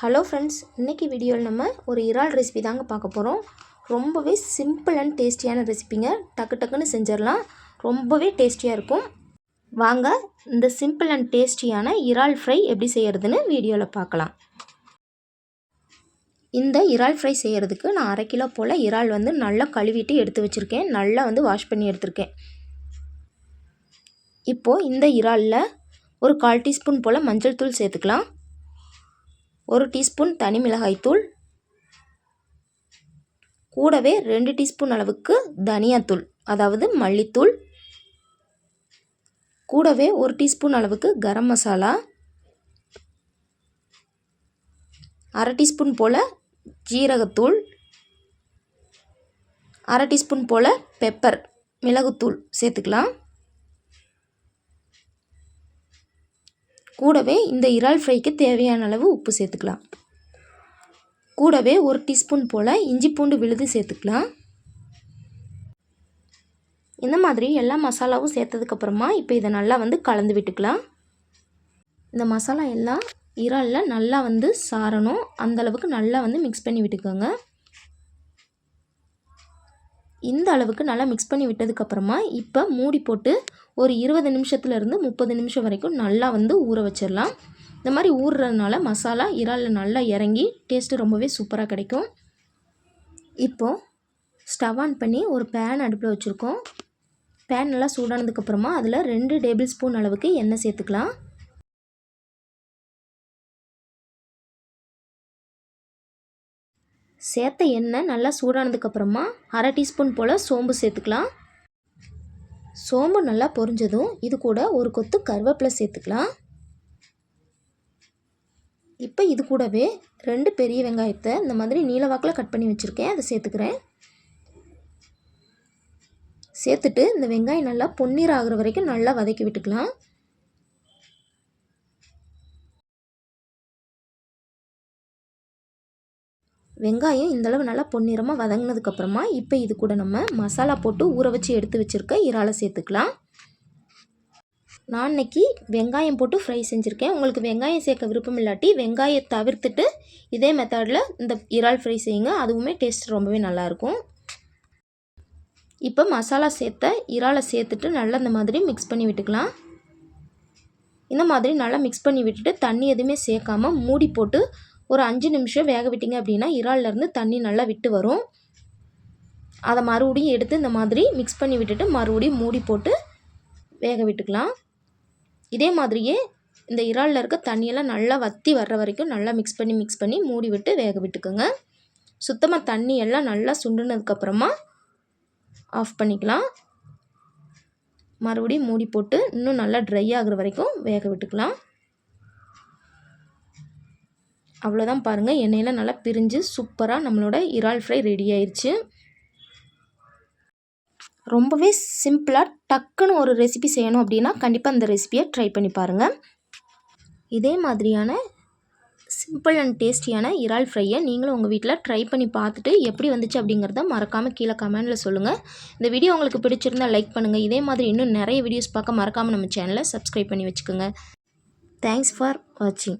Hello friends இன்றைக்கி வீடியோவில் நம்ம ஒரு இறால் ரெசிபி தாங்க பார்க்க போகிறோம் ரொம்பவே சிம்பிள் அண்ட் டேஸ்டியான ரெசிபிங்க டக்கு டக்குன்னு செஞ்சிடலாம். ரொம்பவே டேஸ்டியாக இருக்கும். வாங்க இந்த சிம்பிள் அண்ட் டேஸ்டியான இறால் ஃப்ரை எப்படி செய்கிறதுன்னு வீடியோவில் பார்க்கலாம். இந்த இறால் ஃப்ரை செய்கிறதுக்கு நான் அரை கிலோ போல் இறால் வந்து நல்லா கழுவிட்டு எடுத்து வச்சுருக்கேன். நல்லா வந்து வாஷ் பண்ணி எடுத்திருக்கேன். இப்போது இந்த இறாலில் ஒரு கால் டீஸ்பூன் போல் மஞ்சள் தூள் சேர்த்துக்கலாம். ஒரு டீஸ்பூன் தனி மிளகாய்த்தூள் கூடவே ரெண்டு டீஸ்பூன் அளவுக்கு தனியாத்தூள் அதாவது மல்லித்தூள். கூடவே ஒரு டீஸ்பூன் அளவுக்கு கரம் மசாலா. அரை டீஸ்பூன் போல் ஜீரகத்தூள். அரை டீஸ்பூன் போல் பெப்பர் மிளகுத்தூள் சேர்த்துக்கலாம். கூடவே இந்த இறால் ஃப்ரைக்கு தேவையான அளவு உப்பு சேர்த்துக்கலாம். கூடவே ஒரு டீஸ்பூன் போல் இஞ்சி பூண்டு விழுது சேர்த்துக்கலாம். இந்த மாதிரி எல்லா மசாலாவும் சேர்த்ததுக்கப்புறமா இப்போ இதை நல்லா வந்து கலந்து விட்டுக்கலாம். இந்த மசாலா எல்லாம் இறாலில் நல்லா வந்து சாரணும் அந்தளவுக்கு நல்லா வந்து மிக்ஸ் பண்ணி விட்டுக்கோங்க. இந்த அளவுக்கு நல்லா மிக்ஸ் பண்ணி விட்டதுக்கப்புறமா இப்போ மூடி போட்டு ஒரு இருபது நிமிஷத்துலேருந்து முப்பது நிமிஷம் வரைக்கும் நல்லா வந்து ஊற வச்சிடலாம். இந்த மாதிரி ஊறுறதுனால மசாலா இறாலில் நல்லா இறங்கி டேஸ்ட்டு ரொம்பவே சூப்பராக கிடைக்கும். இப்போது ஸ்டவ் ஆன் பண்ணி ஒரு பேன் அடுப்பில் வச்சுருக்கோம். பேன் நல்லா சூடானதுக்கப்புறமா அதில் ரெண்டு டேபிள் ஸ்பூன் அளவுக்கு எண்ணெய் சேர்த்துக்கலாம். சேர்த்த எண்ணெய் நல்லா சூடானதுக்கப்புறமா அரை டீஸ்பூன் போல் சோம்பு சேர்த்துக்கலாம். சோம்பு நல்லா பொரிஞ்சதும் இது கூட ஒரு கொத்து கருவேப்பிலை சேர்த்துக்கலாம். இப்போ இது கூடவே ரெண்டு பெரிய வெங்காயத்தை இந்த மாதிரி நீளவாக்கில் கட் பண்ணி வச்சுருக்கேன். அதை சேர்த்துக்கிறேன். சேர்த்துட்டு இந்த வெங்காயம் நல்லா பொன்னீர் ஆகிற வரைக்கும் நல்லா வதக்கி விட்டுக்கலாம். வெங்காயம் இந்தளவு நல்லா பொன்னிறமாக வதங்கினதுக்கப்புறமா இப்போ இது கூட நம்ம மசாலா போட்டு ஊற வச்சு எடுத்து வச்சுருக்க இறாலை சேர்த்துக்கலாம். நான் இன்றைக்கி வெங்காயம் போட்டு ஃப்ரை செஞ்சுருக்கேன். உங்களுக்கு வெங்காயம் சேர்க்க விருப்பம் இல்லாட்டி வெங்காயம் தவிர்த்துட்டு இதே மெத்தடில் இந்த இறால் ஃப்ரை செய்யுங்க. அதுவுமே டேஸ்ட் ரொம்பவே நல்லாயிருக்கும் இப்போ மசாலா சேர்த்த இறாலை சேர்த்துட்டு நல்லா இந்த மாதிரி மிக்ஸ் பண்ணி விட்டுக்கலாம். இந்த மாதிரி நல்லா மிக்ஸ் பண்ணி விட்டுட்டு தண்ணி எதுவுமே சேர்க்காமல் மூடி போட்டு ஒரு அஞ்சு நிமிஷம் வேக விட்டிங்க அப்படின்னா இறால்லேருந்து தண்ணி நல்லா விட்டு வரும். அதை மறுபடியும் எடுத்து இந்த மாதிரி மிக்ஸ் பண்ணி விட்டுட்டு மறுபடியும் மூடி போட்டு வேக விட்டுக்கலாம். இதே மாதிரியே இந்த இறாலில் இருக்க தண்ணியெல்லாம் நல்லா வற்றி வர்ற வரைக்கும் நல்லா மிக்ஸ் பண்ணி மிக்ஸ் பண்ணி மூடி விட்டு வேக விட்டுக்கோங்க. சுத்தமாக தண்ணி எல்லாம் நல்லா சுண்டுனதுக்கப்புறமா ஆஃப் பண்ணிக்கலாம். மறுபடியும் மூடி போட்டு இன்னும் நல்லா ட்ரை ஆகுற வரைக்கும் வேக விட்டுக்கலாம். அவ்வளோதான் பாருங்கள் எண்ணெயில் நல்லா பிரிஞ்சு சூப்பராக நம்மளோட இறால் ஃப்ரை ரெடி ஆயிடுச்சு ரொம்பவே சிம்பிளாக டக்குன்னு ஒரு ரெசிபி செய்யணும் அப்படின்னா கண்டிப்பாக அந்த ரெசிபியை ட்ரை பண்ணி பாருங்கள் இதே மாதிரியான சிம்பிள் அண்ட் டேஸ்டியான இறால் ஃப்ரையை நீங்களும் உங்கள் வீட்டில் ட்ரை பண்ணி பார்த்துட்டு எப்படி வந்துச்சு அப்படிங்கிறத மறக்காமல் கீழே கமெண்டில் சொல்லுங்கள் இந்த வீடியோ உங்களுக்கு பிடிச்சிருந்தால் லைக் பண்ணுங்கள் இதே மாதிரி இன்னும் நிறைய வீடியோஸ் பார்க்க மறக்காமல் நம்ம சேனலை சப்ஸ்கிரைப் பண்ணி வச்சுக்கோங்க. தேங்க்ஸ் ஃபார் வாட்சிங்